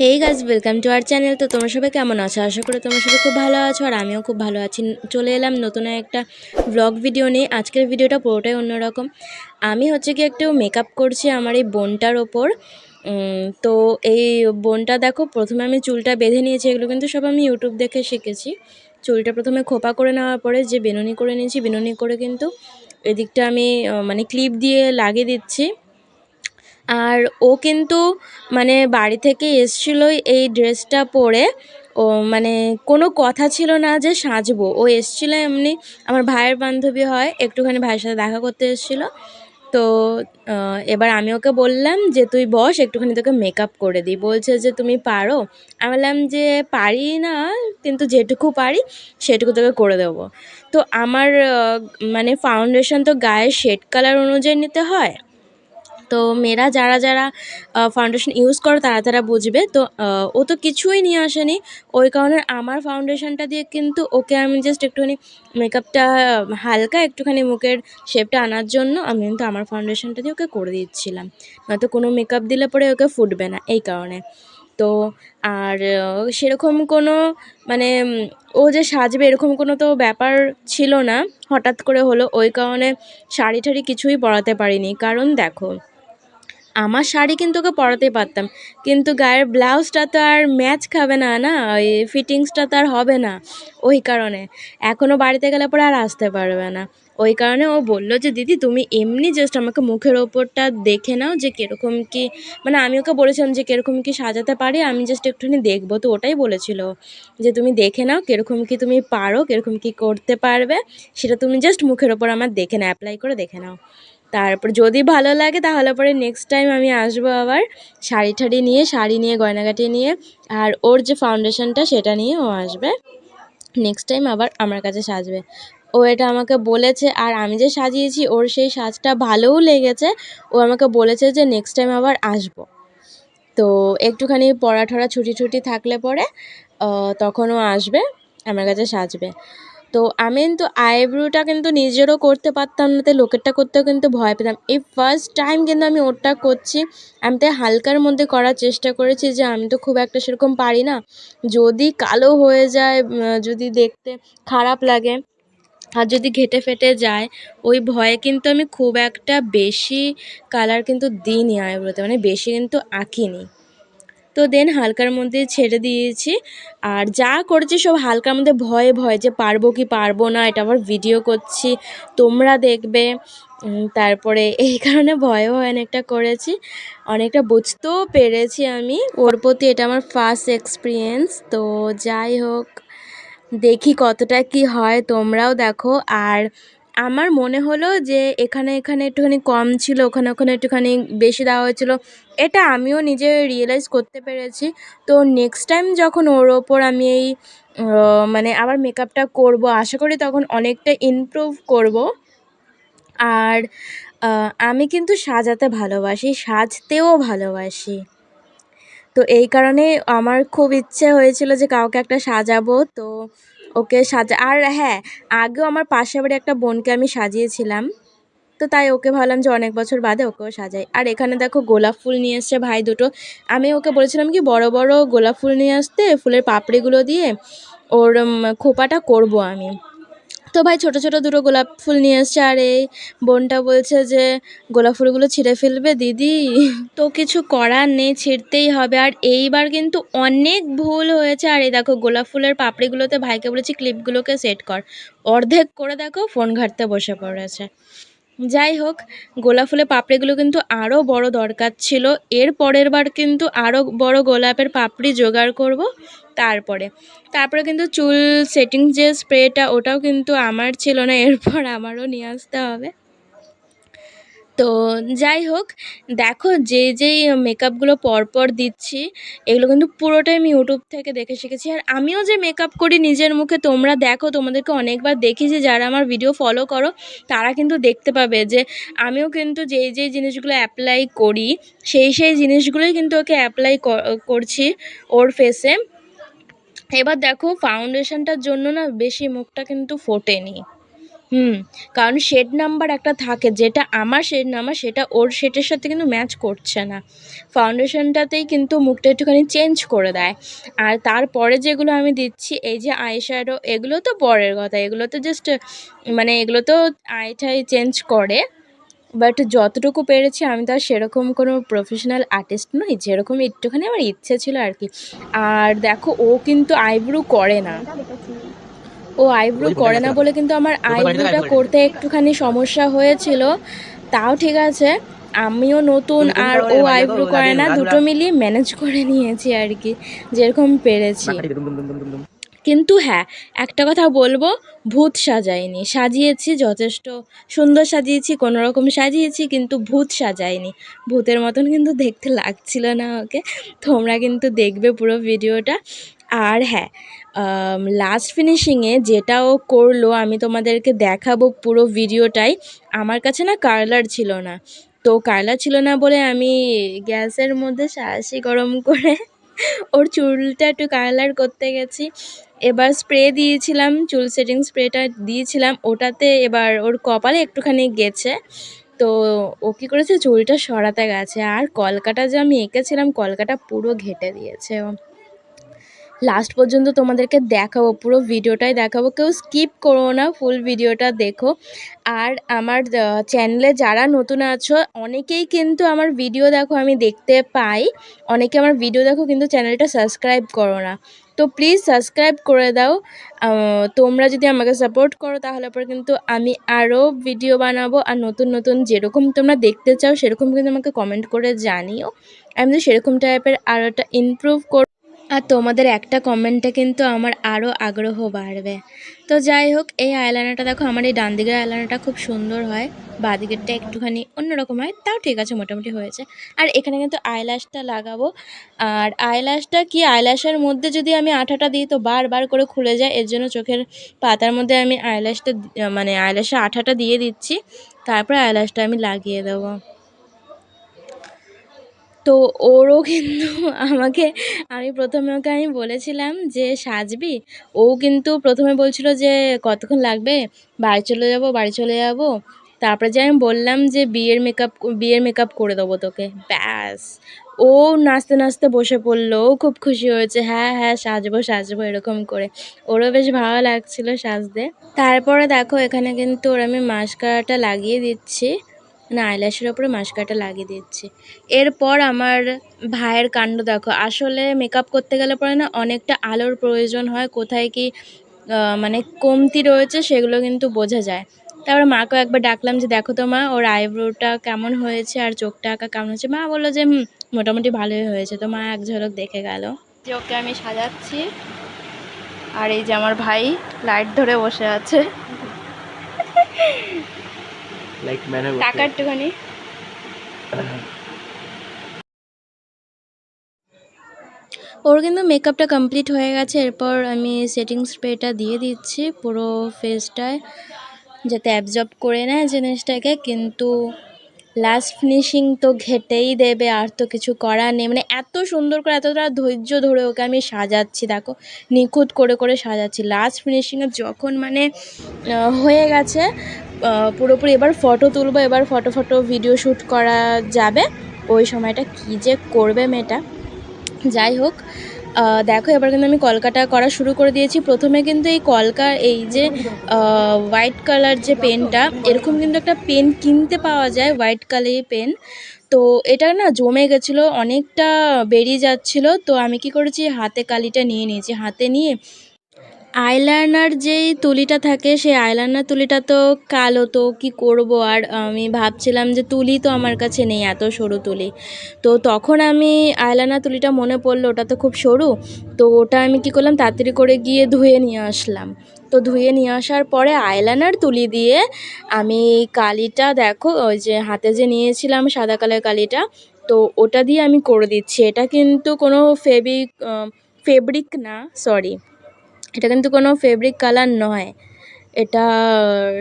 Hey guys welcome to our channel তো তোমরা সবাই কেমন আছো? আশা করি তোমরা সবাই খুব ভালো আছো আর আমিও খুব ভালো আছি। চলে এলাম নতুন একটা ব্লগ ভিডিও নিয়ে। আজকের ভিডিওটা পুরোটাই অন্যরকম। আমি হচ্ছে কি একটু মেকআপ করছি আমার এই বোনটার ওপর। তো এই বোনটা দেখো, প্রথমে আমি চুলটা বেঁধে নিয়েছি, এগুলো কিন্তু সব আমি ইউটিউব দেখে শিখেছি। চুলটা প্রথমে খোপা করে নেওয়ার পরে যে বেনুনি করে নিয়েছি, বেনুনি করে কিন্তু এদিকটা আমি মানে ক্লিপ দিয়ে লাগিয়ে দিচ্ছি। আর ও কিন্তু মানে বাড়ি থেকে এসছিলো এই ড্রেসটা পরে। ও মানে কোনো কথা ছিল না যে সাজবো। ও এসছিল এমনি, আমার ভাইয়ের বান্ধবী হয়, একটুখানি ভাইয়ের সাথে দেখা করতে এসেছিল। তো এবার আমি ওকে বললাম যে, তুই বস, একটুখানি তোকে মেকআপ করে দিই। বলছে যে, তুমি পারো? আমি বললাম যে, পারি না, কিন্তু যেটুকু পারি, সেটুকু তোকে করে দেবো। তো আমার মানে ফাউন্ডেশন তো গায়ে শেড কালার অনুযায়ী নিতে হয়। তো মেয়েরা যারা যারা ফাউন্ডেশন ইউজ করে তারা তারা বুঝবে। তো ও তো কিছুই নিয়ে আসেনি। ওই কারণে আমার ফাউন্ডেশনটা দিয়ে কিন্তু ওকে আমি জাস্ট একটুখানি মেকআপটা হালকা একটুখানি মুখের শেপটা আনার জন্য আমি কিন্তু আমার ফাউন্ডেশনটা দিয়ে ওকে করে দিচ্ছিলাম। নয়তো কোনো মেকআপ দিলে পরে ওকে ফুটবে না এই কারণে। তো, আর সেরকম কোনো মানে ও যে সাজবে এরকম কোনো তো ব্যাপার ছিল না। হঠাৎ করে হলো, ওই কারণে শাড়ি টাড়ি কিছুই পরাতে পারিনি। কারণ দেখো আমার শাড়ি কিন্তু ওকে পরাতেই পারতাম। কিন্তু গায়ের ব্লাউজটা তো আর ম্যাচ খাবে না না? ওই ফিটিংসটা তো আর হবে না। ওই কারণে। এখনও বাড়িতে গেলে পরে আর আসতে পারবে না। ওই কারণে ও বলল যে, দিদি, তুমি এমনি জাস্ট আমাকে মুখের ওপরটা দেখে নাও যে কীরকম কি মানে আমি ওকে বলেছিলাম যে, কীরকম কি সাজাতে পারি? আমি জাস্ট একটুখানি দেখব। তো ওটাই বলেছিল যে, তুমি দেখে নাও কীরকম কি তুমি পারো, কীরকম কি করতে পারবে? সেটা তুমি জাস্ট মুখের ওপর আমার দেখে নাও অ্যাপ্লাই করে দেখে নাও। তারপর যদি ভালো লাগে তাহলে পরে নেক্সট টাইম আমি আসব আবার শাড়ি ঠাড়ি নিয়ে শাড়ি নিয়ে গয়নাগাটি নিয়ে আর ওর যে ফাউন্ডেশনটা সেটা নিয়ে ও আসবে। নেক্সট টাইম আবার আমার কাছে সাজবে। ও এটা আমাকে বলেছে আর আমি যে সাজিয়েছি ওর সেই সাজটা ভালোও লেগেছে। ও আমাকে বলেছে যে নেক্সট টাইম আবার আসব। তো একটুখানি পড়া ঠরা ছুটি ছুটি থাকলে পরে আহ, তখন ও আসবে আমার কাছে সাজবে। তো আমি কিন্তু আইব্রোটা কিন্তু নিজেরও করতে পারতাম না, তাই লোকেরটা করতেও কিন্তু ভয় পেতাম। এই ফার্স্ট টাইম কিন্তু আমি ওটা করছি, আমি তাই হালকার মধ্যে করার চেষ্টা করেছি যে আমি তো খুব একটা সেরকম পারি না। যদি কালো হয়ে যায় যদি দেখতে খারাপ লাগে আর যদি ঘেটে ফেটে যায়, ওই ভয়ে কিন্তু আমি খুব একটা বেশি কালার কিন্তু দিইনি আইব্রোতে মানে বেশি কিন্তু আঁকিনি। তো দেন হালকার মধ্যে ছেড়ে দিয়েছি। আর যা করেছি সব হালকার মধ্যে ভয়ে ভয়ে যে পারব কি পারব না, এটা আবার ভিডিও করছি। তোমরা দেখবে। তারপরে এই কারণে ভয়ে অনেকটা করেছি। অনেকটা বুঝতেও পেরেছি আমি। ওর প্রতি এটা আমার ফার্স্ট এক্সপিরিয়েন্স তো যাই হোক, দেখি কতটা কি হয়, তোমরাও দেখো। আর আমার মনে হলো যে এখানে এখানে একটুখানি কম ছিল, ওখানে ওখানে একটুখানি বেশি দেওয়া হয়েছিল। এটা আমিও নিজে রিয়েলাইজ করতে পেরেছি। তো নেক্সট টাইম যখন ওর ওপর আমি এই মানে আবার মেকআপটা করব, আশা করি তখন অনেকটা ইমপ্রুভ করব। আর আমি কিন্তু সাজাতে ভালোবাসি, সাজতেও ভালোবাসি। তো এই কারণে আমার খুব ইচ্ছে হয়েছিল যে কাউকে একটা সাজাবো। তো ওকে সাজা, আর হ্যাঁ আগেও আমার পাশে বাড়ি একটা বোনকে আমি সাজিয়েছিলাম। তো তাই ওকে ভাবলাম যে অনেক বছর বাদে ওকেও সাজাই। আর এখানে দেখো গোলাপ ফুল নিয়ে এসছে ভাই দুটো। আমি ওকে বলেছিলাম কি, বড় বড় গোলাপ ফুল নিয়ে আসতে, ফুলের পাপড়িগুলো দিয়ে ওর খোপাটা করব আমি। তো ভাই ছোট ছোট দুটো গোলাপ ফুল নিয়ে এসছে আর এই বোনটা বলছে যে, গোলাপ ফুলগুলো ছিঁড়ে ফেলবে, দিদি। তো কিছু করার নেই, ছিঁড়তেই হবে। আর এইবার কিন্তু অনেক ভুল হয়েছে। আর এই দেখো, গোলাপ ফুলের পাপড়িগুলোতে ভাইকে বলেছি, ক্লিপগুলোকে সেট কর। অর্ধেক করে দেখো, ফোন ঘাঁটতে বসে পড়েছে। যাই হোক, গোলাপ ফুলের পাপড়িগুলো কিন্তু আরও বড় দরকার ছিল। এর পরের বার কিন্তু আরও বড় গোলাপের পাপড়ি জোগাড় করব তারপরে। তারপরে কিন্তু চুল সেটিং যে স্প্রেটা ওটাও কিন্তু আমার ছিল না। এরপর আমারও নিয়ে আসতে হবে। তো যাই হোক, দেখো যে যেই মেকআপগুলো পরপর দিচ্ছি, এগুলো কিন্তু পুরোটাই আমি ইউটিউব থেকে দেখে শিখেছি। আর আমিও যে মেকআপ করি নিজের মুখে, তোমরা দেখো, তোমাদেরকে অনেকবার দেখিয়েছি, যারা আমার ভিডিও ফলো করো, তারা কিন্তু দেখতে পাবে যে আমিও কিন্তু যেই যেই জিনিসগুলো অ্যাপ্লাই করি, সেই সেই জিনিসগুলোই কিন্তু ওকে অ্যাপ্লাই করছি ওর ফেসে এবার দেখো ফাউন্ডেশনটার জন্য না বেশি মুখটা কিন্তু ফোটেনি। হুম, কারণ শেড নাম্বার একটা থাকে, যেটা আমার শেড নাম্বার সেটা ওর শেডের সাথে কিন্তু ম্যাচ করছে না। ফাউন্ডেশনটাতেই কিন্তু মুখটা একটুখানি চেঞ্জ করে দেয়। আর তারপরে যেগুলো আমি দিচ্ছি, এই যে আই শ্যাডো এগুলো তো পরের কথা, এগুলো তো জাস্ট মানে এগুলো তো আইটাই চেঞ্জ করে। বাট যতটুকু পেরেছি, আমি তো আর সেরকম কোনো প্রফেশনাল আর্টিস্ট নই, যেরকম একটুখানি আমার ইচ্ছে ছিল আর কি। আর দেখো, ও কিন্তু আইব্রু করে না। ও আইব্রো করে না বলে কিন্তু আমার আইব্রোটা করতে একটুখানি সমস্যা হয়েছিল। তাও ঠিক আছে আমিও নতুন আর ও আইব্রো করে না দুটো মিলিয়ে ম্যানেজ করে নিয়েছি আর কি যেরকম পেরেছি। কিন্তু হ্যাঁ একটা কথা বলব ভূত সাজাইনি সাজিয়েছি যথেষ্ট সুন্দর সাজিয়েছি কোনো রকম সাজিয়েছি কিন্তু ভূত সাজাইনি ভূতের মতন কিন্তু দেখতে লাগছিল না ওকে তোমরা কিন্তু দেখবে পুরো ভিডিওটা। আর হ্যাঁ লাস্ট ফিনিশিংয়ে যেটা ও করল, আমি তোমাদেরকে দেখাবো পুরো ভিডিওটাই আমার কাছে না কার্লার ছিল না। তো কার্লার ছিল না বলে আমি গ্যাসের মধ্যে সাহসি গরম করে ওর চুলটা একটু কালার করতে গেছি। এবার স্প্রে দিয়েছিলাম, চুল সেটিং স্প্রেটা দিয়েছিলাম। ওটাতে এবার ওর কপালে একটুখানি গেছে। তো ও কী করেছে? চুলটা সরাতে গেছে। আর কলকাটা যে আমি এঁকেছিলাম, কলকাটা পুরো ঘেটে দিয়েছে লাস্ট পর্যন্ত তোমাদেরকে দেখাবো, পুরো ভিডিওটাই দেখাবো। কেউ স্কিপ করো না ফুল ভিডিওটা দেখো। আর আমার চ্যানেলে যারা নতুন আছো, অনেকেই কিন্তু আমার ভিডিও দেখো আমি দেখতে পাই। অনেকে আমার ভিডিও দেখো কিন্তু চ্যানেলটা সাবস্ক্রাইব করো না। তো প্লিজ সাবস্ক্রাইব করে দাও। তোমরা যদি আমাকে সাপোর্ট করো, তাহলে পরে কিন্তু আমি আরও ভিডিও বানাবো। আর নতুন নতুন যেরকম তোমরা দেখতে চাও, সেরকম কিন্তু আমাকে কমেন্ট করে জানিও। আমি তো সেরকম টাইপের আরও একটা ইমপ্রুভ আর তোমাদের একটা কমেন্টে কিন্তু আমার আরও আগ্রহ বাড়বে। তো যাই হোক, এই আইলাইনারটা দেখো, আমার এই ডান দিকের আইলাইনারটা খুব সুন্দর হয় বাঁ দিকেরটা একটুখানি অন্যরকম হয়, তাও ঠিক আছে, মোটামুটি হয়েছে। আর এখানে কিন্তু আইল্যাশটা লাগাবো। আর আইল্যাশটা কি আইল্যাশের মধ্যে যদি আমি আঠাটা দিই, তো বারবার করে খুলে যায়, এর জন্য চোখের পাতার মধ্যে আমি আইল্যাশটা মানে আইল্যাশের আঠাটা দিয়ে দিচ্ছি, তারপরে আইল্যাশটা আমি লাগিয়ে দেবো। তো ওরও কিন্তু আমাকে, আমি প্রথমে ওকে আমি বলেছিলাম যে, সাজবি? ও কিন্তু প্রথমে বলছিল যে, কতক্ষণ লাগবে? বাড়ি চলে যাব, বাড়ি চলে যাব। তারপরে যে আমি বললাম যে, বিয়ের মেকআপ বিয়ের মেকআপ করে দেবো তোকে। ব্যাস। ও নাচতে নাচতে বসে পড়ল। ও খুব খুশি হয়েছে। হ্যাঁ হ্যাঁ সাজবো সাজবো, এরকম করে। ওরও বেশ ভালো লাগছিল সাজতে। তারপরে দেখো, এখানে কিন্তু ওর আমি মাস্কারাটা লাগিয়ে দিচ্ছি। মানে আইল্যাশের ওপরে মাস্কারাটা লাগিয়ে দিচ্ছি। এরপর আমার ভাইয়ের কাণ্ড দেখো। আসলে মেকআপ করতে গেলে পরে না অনেকটা আলোর প্রয়োজন হয়, কোথায় কি মানে কমতি রয়েছে সেগুলো কিন্তু বোঝা যায়। তারপরে মাকেও একবার ডাকলাম যে, দেখো তো মা, ওর আইব্রোটা কেমন হয়েছে আর চোখটা আঁকা কেমন হয়েছে? মা বলল যে মোটামুটি ভালোই হয়েছে। তো মা এক ঝলক দেখে গেল। যে, ওকে আমি সাজাচ্ছি। আর এই যে, আমার ভাই লাইট ধরে বসে আছে। লাইক টাকা একটুখানি ওর কিন্তু মেকআপটা কমপ্লিট হয়ে গেছে এরপর আমি সেটিং স্প্রেটা দিয়ে দিচ্ছি পুরো ফেসটায় যাতে অ্যাবজর্ব করে নেয় জিনিসটাকে কিন্তু লাস্ট ফিনিশিং তো ঘেটেই দেবে, আর তো কিছু করার নেই। মানে এত সুন্দর করে, এতটা ধৈর্য ধরে ওকে আমি সাজাচ্ছি, দেখো, নিখুঁত করে করে সাজাচ্ছি। লাস্ট ফিনিশিংয়ে যখন মানে হয়ে গেছে পুরোপুরি এবার ফটো তুলবো, এবার ফটো ফটো ভিডিও শ্যুট করা যাবে। ওই সময়টা কী যে করবে মেয়েটা? যাই হোক দেখো, এবার কিন্তু আমি কলকাটা করা শুরু করে দিয়েছি। প্রথমে কিন্তু এই কলকা, এই যে হোয়াইট কালার যে পেনটা এরকম কিন্তু একটা পেন কিনতে পাওয়া যায় হোয়াইট কালারের পেন তো এটা না জমে গেছিল, অনেকটা বেরিয়ে যাচ্ছিল। তো আমি কি করেছি, হাতে কালিটা নিয়ে নিয়েছি। হাতে নিয়ে আইলাইনার যেই তুলিটা থাকে, সেই আইলাইনার তুলিটা তো কালো, তো কি করব? আর আমি ভাবছিলাম যে তুলি তো আমার কাছে নেই, এত সরু তুলি। তো তখন আমি আইলাইনার তুলিটা মনে পড়ল, ওটা তো খুব সরু। তো ওটা আমি কি করলাম, তাড়াতাড়ি করে গিয়ে ধুয়ে নিয়ে আসলাম। তো ধুয়ে নিয়ে আসার পরে আইলাইনার তুলি দিয়ে আমি কালিটা দেখো, ওই যে হাতে যে নিয়েছিলাম সাদা কালার কালিটা, তো ওটা দিয়ে আমি করে দিচ্ছি। এটা কিন্তু কোনো ফেব্রিক ফেব্রিক না সরি এটা কিন্তু কোনো ফেব্রিক কালার নয়। এটা,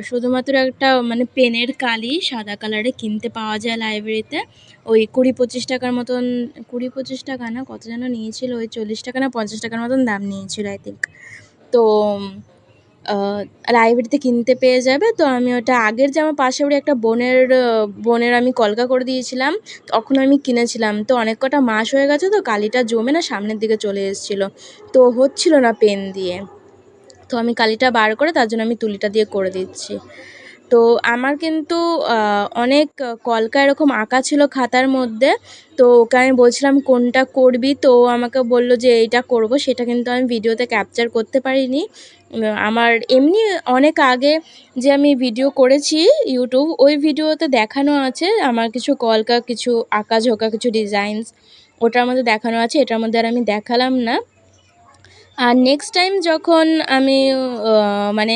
শুধুমাত্র একটা মানে পেনের কালি, সাদা কালারে কিনতে পাওয়া যায় লাইব্রেরিতে ওই কুড়ি পঁচিশ টাকার মতন, কুড়ি পঁচিশ টাকা না, কত যেন নিয়েছিল, ওই চল্লিশ টাকা না, পঞ্চাশ টাকার মতন দাম নিয়েছিল আই থিঙ্ক তো লাইব্রেরিতে কিনতে পেয়ে যাবে। তো আমি ওটা আগের যে আমার পাশে বাড়ি একটা বোনের বোনের আমি কলকা করে দিয়েছিলাম। তখন আমি কিনেছিলাম। তো অনেক কটা মাস হয়ে গেছে তো কালিটা জমে না সামনের দিকে চলে এসেছিল। তো হচ্ছিল না পেন দিয়ে। তো আমি কালিটা বার করে তার জন্য আমি তুলিটা দিয়ে করে দিচ্ছি। তো আমার কিন্তু অনেক কলকা এরকম আঁকা ছিল খাতার মধ্যে। তো ওকে আমি বলছিলাম, কোনটা করবি? তো আমাকে বলল যে, এইটা করব। সেটা কিন্তু আমি ভিডিওতে ক্যাপচার করতে পারিনি। আমার এমনি অনেক আগে যে আমি ভিডিও করেছি ইউটিউব ওই ভিডিওতে দেখানো আছে আমার কিছু কলকা, কিছু আঁকা ঝোঁকা, কিছু ডিজাইনস ওটার মধ্যে দেখানো আছে, এটার মধ্যে আর আমি দেখালাম না। আর নেক্সট টাইম যখন আমি মানে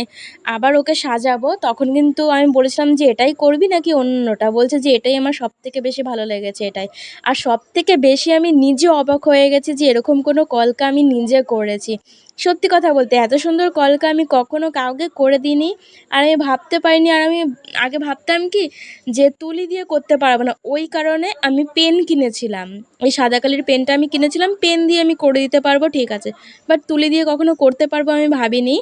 আবার ওকে সাজাবো, তখন কিন্তু আমি বলেছিলাম যে, এটাই করবি নাকি অন্যটা? বলছে যে, এটাই আমার সব থেকে বেশি ভালো লেগেছে, এটাই। আর সব থেকে বেশি আমি নিজে অবাক হয়ে গেছি যে, এরকম কোনো কলকা আমি নিজে করেছি। সত্যি কথা বলতে এত সুন্দর কলকা আমি কখনো কাউকে করে দিইনি। আর আমি ভাবতে পারিনি, আর আমি আগে ভাবতাম কি যে তুলি দিয়ে করতে পারব না। ওই কারণে আমি পেন কিনেছিলাম। ওই সাদা কালির পেনটা আমি কিনেছিলাম, পেন দিয়ে আমি করে দিতে পারব, ঠিক আছে। বাট তুলি দিয়ে কখনো করতে পারব আমি ভাবিনি।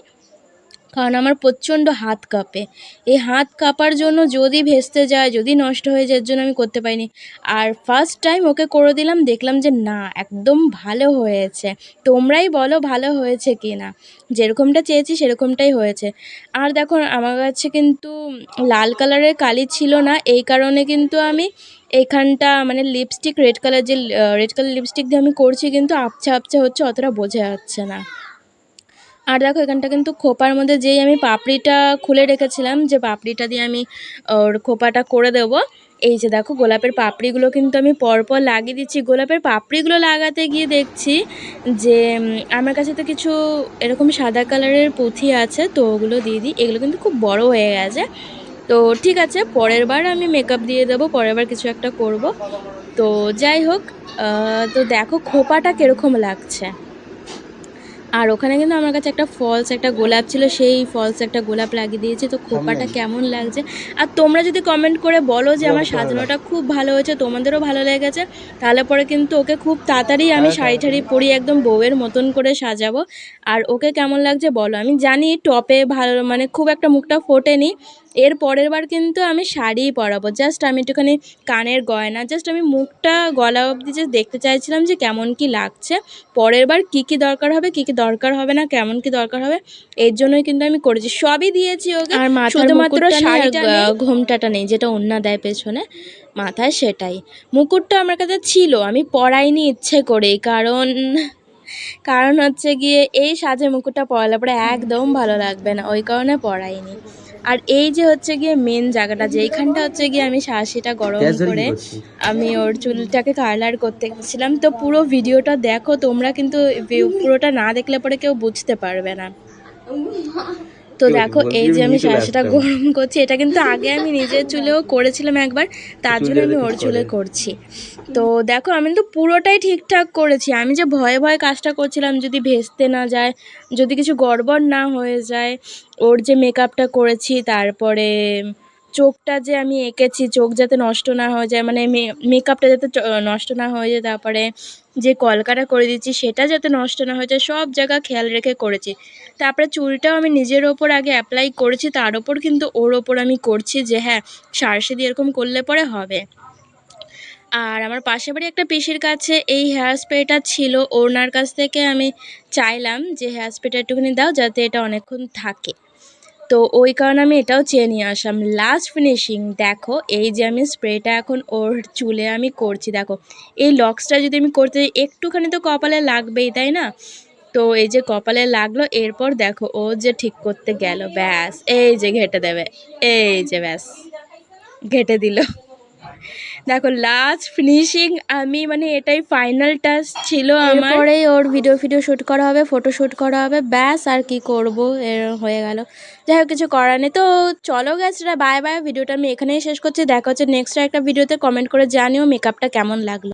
কারণ আমার প্রচণ্ড হাত কাঁপে। এই হাত কাঁপার জন্য যদি ভেস্তে যায়, যদি নষ্ট হয়ে যায় জন্য আমি করতে পারিনি। আর ফার্স্ট টাইম ওকে করে দিলাম, দেখলাম যে না, একদম ভালো হয়েছে। তোমরাই বলো ভালো হয়েছে কি না যেরকমটা চেয়েছি, সেরকমটাই হয়েছে। আর দেখো, আমার কাছে কিন্তু লাল কালারের কালি ছিল না। এই কারণে কিন্তু আমি এইখানটা মানে লিপস্টিক রেড কালার যে রেড কালার লিপস্টিক দিয়ে আমি করছি, কিন্তু আবছা আবছা হচ্ছে, অতটা বোঝা যাচ্ছে না। আর দেখো, এখানটা কিন্তু খোপার মধ্যে যেই আমি পাপড়িটা খুলে রেখেছিলাম, যে পাপড়িটা দিয়ে আমি, ওর খোপাটা করে দেব। এই যে দেখো, গোলাপের পাপড়িগুলো কিন্তু আমি পরপর লাগিয়ে দিচ্ছি। গোলাপের পাপড়িগুলো লাগাতে গিয়ে দেখছি যে আমার কাছে তো কিছু এরকম সাদা কালারের পুঁথি আছে, তো ওগুলো দিয়ে দিই। এগুলো কিন্তু খুব বড় হয়ে গেছে। তো ঠিক আছে, পরের বার আমি মেকআপ দিয়ে দেবো, পরের বার কিছু একটা করব। তো যাই হোক তো দেখো খোপাটা কীরকম লাগছে। আর ওখানে কিন্তু আমার কাছে একটা ফলস একটা গোলাপ ছিল সেই ফলস একটা গোলাপ লাগিয়ে দিয়েছে। তো খোপাটা কেমন লাগছে? আর তোমরা যদি কমেন্ট করে বলো যে আমার সাজানোটা খুব ভালো হয়েছে তোমাদেরও ভালো লেগেছে তাহলে পরে কিন্তু ওকে খুব তাড়াতাড়ি আমি শাড়ি ঠাড়ি পরি একদম বউয়ের মতন করে সাজাবো। আর ওকে কেমন লাগছে বলো আমি জানি টপে ভালো মানে খুব একটা মুখটা ফোটেনি এর পরের বার কিন্তু আমি শাড়িই পরাবো। জাস্ট আমি একটুখানি কানের গয়না জাস্ট আমি মুখটা গলা অবধি জাস্ট দেখতে চাইছিলাম যে কেমন কি লাগছে। পরের বার কী কী দরকার হবে কী কী দরকার হবে না কেমন কি দরকার হবে এর জন্যই কিন্তু আমি করেছি। সবই দিয়েছি ওকে আর শুধুমাত্র শাড়িটা ঘোমটাটা নেই যেটা ওন্না দেয় পেছনে মাথায় সেটাই। মুকুটটা আমার কাছে ছিল আমি পরাইনি ইচ্ছে করেই কারণ কারণ হচ্ছে গিয়ে এই সাজে মুকুটটা পরালে পরে একদম ভালো লাগবে না ওই কারণে পরাইনি। আর এই যে হচ্ছে গিয়ে মেন জায়গাটা যে যেইখানটা হচ্ছে গিয়ে আমি শাঁসিটা গরম করে আমি ওর চুলটাকে কালার করতে গেছিলাম। তো পুরো ভিডিওটা দেখো তোমরা কিন্তু পুরোটা না দেখলে পরে কেউ বুঝতে পারবে না। তো দেখো এই যে আমি শাঁসিটা গরম করছি এটা কিন্তু আগে আমি নিজের চুলেও করেছিলাম একবার তার জন্য আমি ওর চুলে করছি। তো দেখো আমি কিন্তু পুরোটাই ঠিকঠাক করেছি। আমি যে ভয়ে ভয়ে কাজটা করছিলাম যদি ভেস্তে না যায় যদি কিছু গড়বড় না হয়ে যায় ওর যে মেকআপটা করেছি তারপরে চোখটা যে আমি এঁকেছি চোখ যাতে নষ্ট না হয়ে যায় মানে মেকআপটা যাতে নষ্ট না হয়ে যায় তারপরে যে কলকাটা করে দিচ্ছি, সেটা যাতে নষ্ট না হয়ে যায়, সব জায়গা খেয়াল রেখে করেছি। তারপরে চুলটাও আমি নিজের ওপর আগে অ্যাপ্লাই করেছি, তার ওপর কিন্তু ওর ওপর আমি করছি যে হ্যাঁ সারসে দিয়ে এরকম করলে পরে হবে। আর আমার পাশের বাড়ি একটা পিসির কাছে এই হেয়ার স্প্রেটা ছিল, ওনার কাছ থেকে আমি চাইলাম যে হেয়ার স্প্রেটা একটুখানি দাও, যাতে এটা অনেকক্ষণ থাকে। তো ওই কারণে আমি এটাও চেয়ে নিয়ে আসলাম। লাস্ট ফিনিশিং দেখো, এই যে আমি স্প্রেটা এখন ওর চুলে আমি করছি, দেখো। এই লক্সটা যদি আমি করতে একটুখানি তো কপালে লাগবেই, তাই না? তো এই যে কপালে লাগল, এরপর দেখো, ও যে ঠিক করতে গেল, ব্যাস, এই যে ঘেটে দেবে, এই যে ব্যাস, ঘেটে দিল। দেখো লাস্ট ফিনিশিং আমি মানে এটাই ফাইনাল টাচ ছিল আমার। পরেই ওর ভিডিও ভিডিও শ্যুট করা হবে ফটো শ্যুট করা হবে, ব্যাস, আর কি করব এর হয়ে গেল। যাই হোক, কিছু করার নেই। তো চলো গেছরা বাই বাই ভিডিওটা আমি এখানেই শেষ করছি। দেখা হচ্ছে নেক্সট একটা ভিডিওতে কমেন্ট করে জানিও মেকআপটা কেমন লাগল।